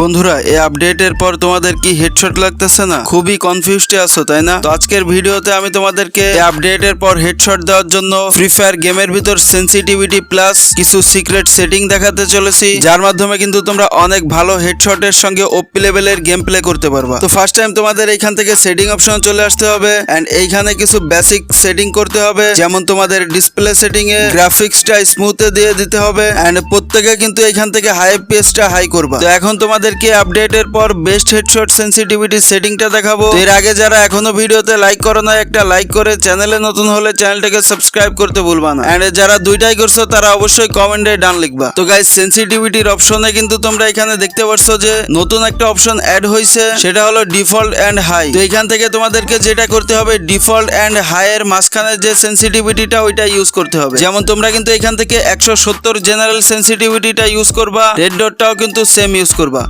বন্ধুরা এই আপডেটের পর তোমাদের কি হেডশট লাগতেছে না? খুবই কনফিউজডে আছো, তাই না? তো আজকের ভিডিওতে আমি তোমাদেরকে এই আপডেটের পর হেডশট দেওয়ার জন্য ফ্রি ফায়ার গেমের ভিতর সেন্সিটিভিটি প্লাস কিছু সিক্রেট সেটিং দেখাতে চলেছি। যার মাধ্যমে কিন্তু তোমরা অনেক ভালো হেডশটের সঙ্গে ওপি লেভেলের গেম প্লে করতে পারবা। তো ফার্স্ট টাইম তোমাদের এইখান থেকে সেটিং অপশন চলে আসতে হবে এন্ড এইখানে কিছু বেসিক সেটিং করতে হবে। যেমন তোমাদের ডিসপ্লে সেটিং এ গ্রাফিক্সটা স্মুথে দিয়ে দিতে হবে এন্ড প্রত্যেকে কিন্তু এইখান থেকে হাই পেসটা হাই করবা। তো এখন তোমাদেরকে আপডেটের পর বেস্ট হেডশট সেন্সিটিভিটি সেটিংটা দেখাবো। এর আগে যারা এখনও ভিডিওতে লাইক করো না একটা লাইক করে চ্যানেলে নতুন হলে চ্যানেলটাকে সাবস্ক্রাইব করতে ভুলবা না। এন্ড যারা দুইটাই করছ, তারা অবশ্যই কমেন্টে ডান লিখবা। তো গাইস সেন্সিটিভিটির অপশনে কিন্তু তোমরা এখানে দেখতে পারছ যে, নতুন একটা অপশন অ্যাড হয়েছে সেটা হলো ডিফল্ট এন্ড হাই তো এখান থেকে তোমাদেরকে যেটা করতে হবে ডিফল্ট এন্ড হাই এর মাঝখানে যে সেন্সিটিভিটিটা ওইটা ইউজ করতে হবে। যেমন তোমরা কিন্তু এখান থেকে একশো সত্তর জেনারেল সেন্সিটিভিটিটা ইউজ করবা রেড ডটটাও কিন্তু সেম ইউজ করবা।